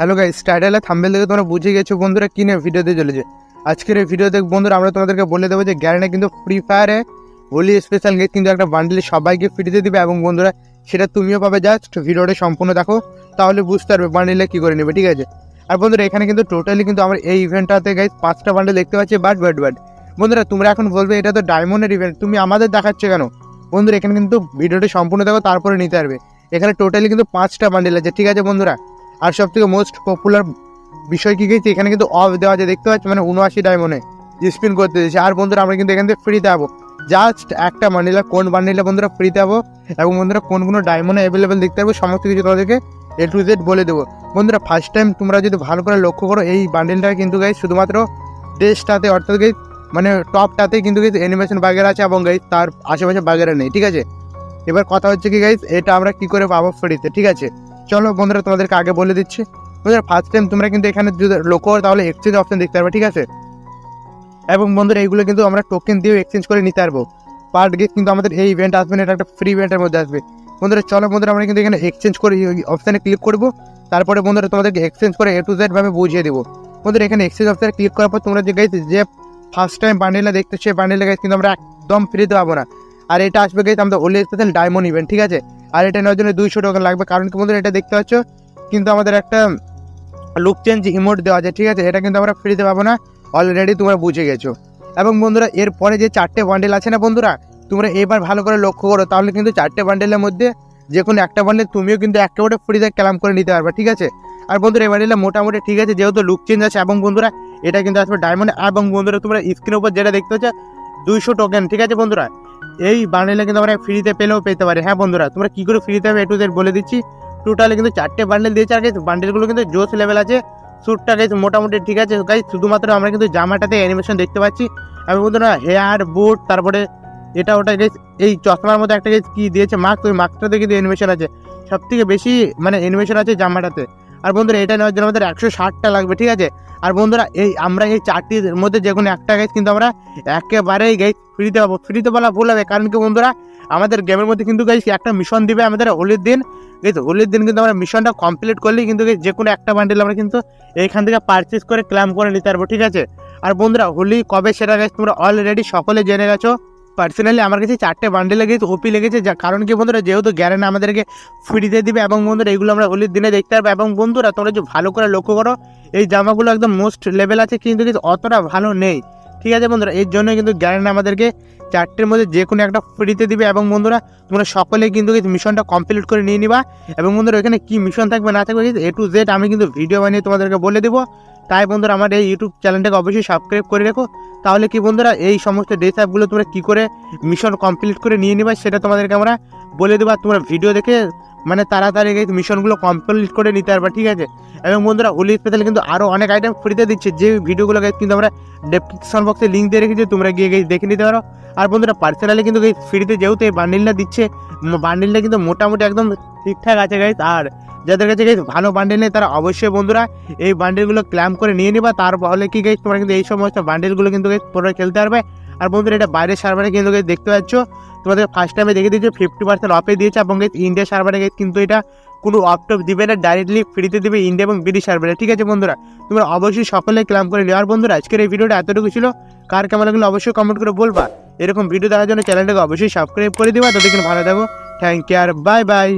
Hello guys টাইটেলে thumbnail দেখে তোমরা বুঝে গেছো বন্ধুরা কিনে ভিডিওতে চলেছে। আজকের এই ভিডিওতে বন্ধুরা আমরা তোমাদেরকে বলে দেবো যে গ্যারেন্টি কিন্তু ফ্রি ফায়ারে হোলি স্পেশাল গেট কিন্তু একটা বান্ডিলে সবাইকে ফ্রিতে দিবে এবং বন্ধুরা সেটা তুমিও পাবে জাস্ট ভিডিওটা সম্পূর্ণ দেখো, তাহলে বুঝতে পারবে বান্ডিলে কী করে নেবে, ঠিক আছে? আর বন্ধুরা এখানে কিন্তু টোটালি কিন্তু আমরা এই ইভেন্টটাতে গাইস পাঁচটা বান্ডেল দেখতে পাচ্ছি বাট বাট বাট বন্ধুরা তোমরা এখন বলবে এটা তো ডায়মন্ডের ইভেন্ট তুমি আমাদের দেখাচ্ছ কেন? বন্ধুরা এখানে কিন্তু ভিডিওটা সম্পূর্ণ দেখো, তারপরে নিতে পারবে। এখানে টোটালি কিন্তু পাঁচটা বান্ডেল আছে, ঠিক আছে বন্ধুরা? আর সব থেকে মোস্ট পপুলার বিষয় কী গেছে? এখানে কিন্তু অফ দেওয়া আছে, দেখতে পাচ্ছি? মানে উনআশি ডায়মন্ডে স্পিন করতে দিয়েছে আর বন্ধুরা, আমরা কিন্তু এখান থেকে ফ্রিতে পাবো জাস্ট একটা বান্ডিলা কোন বান্ডিলা বন্ধুরা ফ্রিতে পাবো এবং বন্ধুরা কোন কোনো ডায়মন্ডে অ্যাভেলেবেল দেখতে পাবো সমস্ত কিছু তোমাদেরকে এ টু জেড বলে দেবো। বন্ধুরা ফার্স্ট টাইম তোমরা যদি ভালো করে লক্ষ্য করো, এই বান্ডিলটা কিন্তু গাই শুধুমাত্র ড্রেসটাতে অর্থাৎ গাই মানে টপটাতে কিন্তু গাইজ অ্যানিমেশন বাগের আছে এবং গাইজ তার আশেপাশে বাগেরা নেই, ঠিক আছে? এবার কথা হচ্ছে কি গাইজ এটা আমরা কি করে পাবো ফ্রিতে ঠিক আছে? চলো বন্ধুরা, তোমাদেরকে আগে বলে দিচ্ছি। বন্ধুরা ফার্স্ট টাইম তোমরা কিন্তু এখানে লক্ষ্য তাহলে এক্সচেঞ্জ অপশন দেখতে পারবে, ঠিক আছে? এবং বন্ধুরা এইগুলো কিন্তু আমরা টোকেন দিয়েও এক্সচেঞ্জ করে নিতে পারব। পার্ট গেট কিন্তু আমাদের এই ইভেন্ট আসবে না, এটা একটা ফ্রি ইভেন্টের মধ্যে আসবে। বন্ধুরা, চলো বন্ধুরা, আমরা কিন্তু এখানে এক্সচেঞ্জ করে অপশানে ক্লিক করব। তারপরে বন্ধুরা, তোমাদেরকে এক্সচেঞ্জ করে এ টু জেড ভাবে বুঝিয়ে দেবো। বন্ধুরা, এখানে এক্সচেঞ্জ অপশানে ক্লিক করার পর তোমরা যে গাইজ যে ফার্স্ট টাইম বান্ডেলটা দেখতে, সেই বান্ডেলটা গাইজ কিন্তু আমরা একদম ফ্রিতে পাবো না। আর এটা আসবে গাইজ আমাদের ওলি স্পেশাল ডায়মন্ড ইভেন্ট ঠিক আছে? আর এটা নেওয়ার জন্য দুইশো টাকা লাগবে। কারণ কি বন্ধুরা, এটা দেখতে পাচ্ছ? কিন্তু আমাদের একটা লুক চেঞ্জ ইমোট দেওয়া আছে, ঠিক আছে? এটা কিন্তু আমরা ফ্রিতে পাবো না। অলরেডি তোমরা বুঝে গেছো। এবং বন্ধুরা, এরপরে যে চারটে বান্ডেল আছে না বন্ধুরা, তোমরা এবার ভালো করে লক্ষ্য করো, তাহলে কিন্তু চারটে বান্ডেলের মধ্যে যে কোনো একটা বান্ডেল তুমিও কিন্তু একেবারে ফ্রিতে ক্যালাম করে নিতে পারবে, ঠিক আছে? আর বন্ধুরা এই বান্ডেলটা মোটামুটি ঠিক আছে, যেহেতু লুক চেঞ্জ আছে, এবং বন্ধুরা, এটা কিন্তু আসবে ডায়মন্ড এবং বন্ধুরা, তোমরা স্ক্রিনের উপর যেটা দেখতে হচ্ছে দুইশো টোকেন ঠিক আছে বন্ধুরা? এই বান্ডেলে কিন্তু আমরা ফ্রিতে পেলেও পেতে পারি। হ্যাঁ বন্ধুরা, তোমরা কী করে ফ্রিতে হবে একটু বলে দিচ্ছি। টোটালে কিন্তু চারটে বান্ডেল দিয়েছে। আর বান্ডেলগুলো কিন্তু জোস লেভেল আছে। স্যুটটা গাইজ মোটামুটি ঠিক আছে। গাইজ শুধুমাত্র আমরা কিন্তু জামাটাতে অ্যানিমেশন দেখতে পাচ্ছি। এবং বন্ধুরা হেয়ার বুট তারপরে এটা ওটা গাইজ এই চশমার মধ্যে একটা গাইজ কি দিয়েছে? মাস্ক ওই মাস্কটাতে কিন্তু অ্যানিমেশন আছে। সব থেকে বেশি মানে অ্যানিমেশন আছে জামাটাতে। আর বন্ধুরা, এটা নেওয়ার জন্য আমাদের একশো ষাটটা লাগবে, ঠিক আছে? আর বন্ধুরা, এই আমরা এই চারটির মধ্যে যে কোনো একটা গাইজ কিন্তু আমরা একেবারেই গাইজ ফ্রিতে পাবো। ফ্রিতে বলা ভুল হবে, কারণ কি বন্ধুরা, আমাদের গেমের মধ্যে কিন্তু গাইজ একটা মিশন দিবে আমাদের হোলির দিন। এই তো হোলির দিন কিন্তু আমরা মিশনটা কমপ্লিট করলেই কিন্তু যে কোনো একটা বান্ডেল আমরা কিন্তু এইখান থেকে পারচেস করে ক্লাম করে নিতে পারব, ঠিক আছে? আর বন্ধুরা, হোলি কবে সেটা গেছে তোমরা অলরেডি সকলে জেনে গেছো। পার্সোনালি আমার কাছে চারটে বান্ডেল লেগেছে ওপি লেগেছে, যা কারণ কি বন্ধুরা, যেহেতু গ্যারেন আমাদেরকে ফ্রিতে দিবে এবং বন্ধুরা এগুলো আমরা হোলির দিনে দেখতে পারব। এবং বন্ধুরা, তোমরা যে ভালো করে লক্ষ্য করো, এই জামাগুলো একদম মোস্ট লেভেল আছে, কিন্তু কিন্তু অতটা ভালো নেই। ঠিক আছে বন্ধুরা, এর জন্য কিন্তু গ্যারেন আমাদেরকে। চারটের মধ্যে যে কোনো একটা ফ্রিতে দিবে এবং বন্ধুরা, তোমরা সকলে কিন্তু মিশনটা কমপ্লিট করে নিয়ে নিবা। এবং বন্ধুরা, এখানে কি মিশন থাকবে না থাকবে, এ টু জেড আমি কিন্তু ভিডিও বানিয়ে তোমাদেরকে বলে দেবো। তাই বন্ধুরা, আমার এই ইউটিউব চ্যানেলটাকে অবশ্যই সাবস্ক্রাইব করে রেখো। তাহলে কি বন্ধুরা, এই সমস্ত ড্রেস অ্যাপগুলো তোমরা কী করে মিশন কমপ্লিট করে নিয়ে নিবা, সেটা তোমাদেরকে আমরা বলে দেবো। তোমরা ভিডিও দেখে মানে তাড়াতাড়ি এই মিশনগুলো কমপ্লিট করে নিতে পারবে, ঠিক আছে? এবং বন্ধুরা হোলি স্পেশাল কিন্তু আরও অনেক আইটেম ফ্রিতে দিচ্ছে। যে ভিডিওগুলো কিন্তু আমরা ডেসক্রিপশন বক্সে লিঙ্ক দিয়ে রেখেছি, তোমরা গিয়ে গিয়ে দেখে নিতে পারো। আর বন্ধুরা পার্সোনালি কিন্তু এই ফ্রিতে যেহেতু এই বান্ডিলটা দিচ্ছে বান্ডিলটা কিন্তু মোটামুটি একদম ঠিকঠাক আছে গাইজ আর যাদের কাছে গাইজ ভালো বান্ডিল নেই, তারা অবশ্যই বন্ধুরা এই বান্ডিলগুলো ক্ল্যাম করে নিয়ে নিবা। তার ফলে কি গাইজ তোমরা কিন্তু এই সমস্ত বান্ডিলগুলো কিন্তু পরে খেলতে পারবে। আর বন্ধুরা, এটা বাইরের সার্ভারে কিন্তু দেখতে পাচ্ছ, তোমাদের ফার্স্ট টাইমে দেখে দিয়েছে ফিফটি পার্সেন্ট অফে দিয়েছে, এবং ইন্ডিয়া সার্ভারে কিন্তু এটা কোনো অফ টপ দিবে না ডাইরেক্টলি ফ্রিতে দিবে ইন্ডিয়া এবং ব্রিটিশ সার্ভারে ঠিক আছে বন্ধুরা? তোমরা অবশ্যই সকলে ক্লাম করে নিও। আর বন্ধুরা, আজকের এই ভিডিওটা এতটুকু ছিল। কার কেমন লাগল অবশ্যই কমেন্ট করে বলবা। এরকম ভিডিও দেখার জন্য চ্যানেলটাকে অবশ্যই সাবস্ক্রাইব করে দিবা। ততক্ষণ ভালো থাকো। থ্যাংক ইউ আর বাই বাই